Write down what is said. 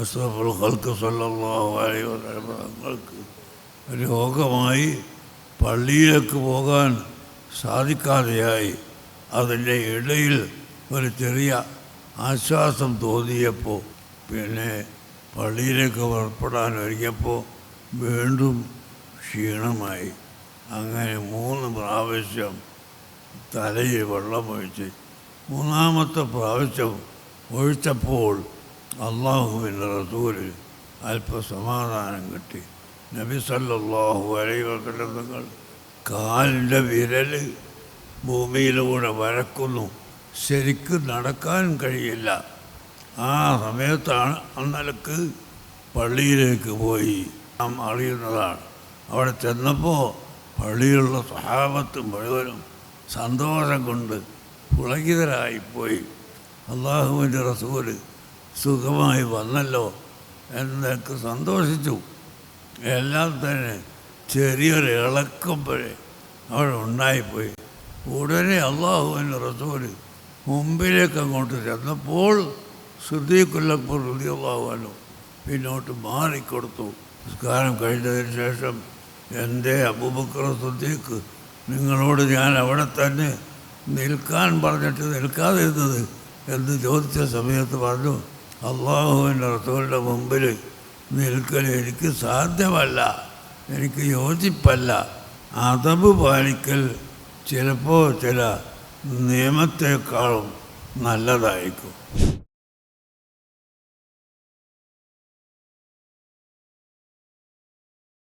അസ്രഫുൽ ഹൽക്ക് തങ്ങൾക്ക് രോഗമായി പള്ളിയിലേക്ക് പോകാൻ സാധിക്കാതെയായി. അതിന്റെ ഇടയിൽ ഒരു ചെറിയ ആശ്വാസം തോന്നിയപ്പോൾ പിന്നെ പള്ളിയിലേക്ക് പുറപ്പെടാൻ ഒരുങ്ങിയപ്പോൾ വീണ്ടും ക്ഷീണമായി. അങ്ങനെ മൂന്ന് പ്രാവശ്യം തലയിൽ വെള്ളമൊഴിച്ച് മൂന്നാമത്തെ പ്രാവശ്യം ഒഴിച്ചപ്പോൾ അള്ളാഹുവിന്റെ റസൂൽ അല്പസമാധാനം കിട്ടി. നബി സല്ലാഹു അലൈഹി വസല്ലം തങ്ങൾ കാലിന്റെ വിരൽ ഭൂമിയിലൂടെ വരക്കുന്നു. ശരിക്കും നടക്കാൻ കഴിയില്ല. ആ സമയത്താണ് അന്നലക്ക് പള്ളിയിലേക്ക് പോയി നാം അറിയുന്നതാണ്. അവിടെ ചെന്നപ്പോൾ പള്ളിയിലുള്ള സഹാബത്ത് മുഴുവനും സന്തോഷം കൊണ്ട് പുളകിതരായിപ്പോയി അള്ളാഹുവിന്റെ റസൂൽ സുഖമായി വന്നല്ലോ എന്നൊക്കെ സന്തോഷിച്ചു. എല്ലാം തന്നെ ചെറിയൊരു ഇളക്കം വരെ അവിടെ ഉണ്ടായിപ്പോയി. ഉടനെ അള്ളാഹുവിന്റെ റസൂൽ മുമ്പിലേക്ക് അങ്ങോട്ട് ചെന്നപ്പോൾ ഹൃദയ അള്ളാഹുവല്ലോ പിന്നോട്ട് മാറിക്കൊടുത്തു. നിസ്കാരം കഴിഞ്ഞതിന് ശേഷം എന്റെ അബൂബക്കർ സുദ്ദീഖ് നിങ്ങളോട് ഞാൻ അവിടെ തന്നെ നിൽക്കാൻ പറഞ്ഞിട്ട് നിൽക്കാതിരുന്നത് എന്ന് ചോദിച്ച സമയത്ത് പറഞ്ഞു അള്ളാഹുവിന്റെ റസൂലിന്റെ മുമ്പിൽ നിൽക്കൽ എനിക്ക് സാധ്യമല്ല എനിക്ക് യോജിപ്പല്ല. അതബ് പാലിക്കൽ ചിലപ്പോൾ ചില നിയമത്തെക്കാളും നല്ലതായിരിക്കും.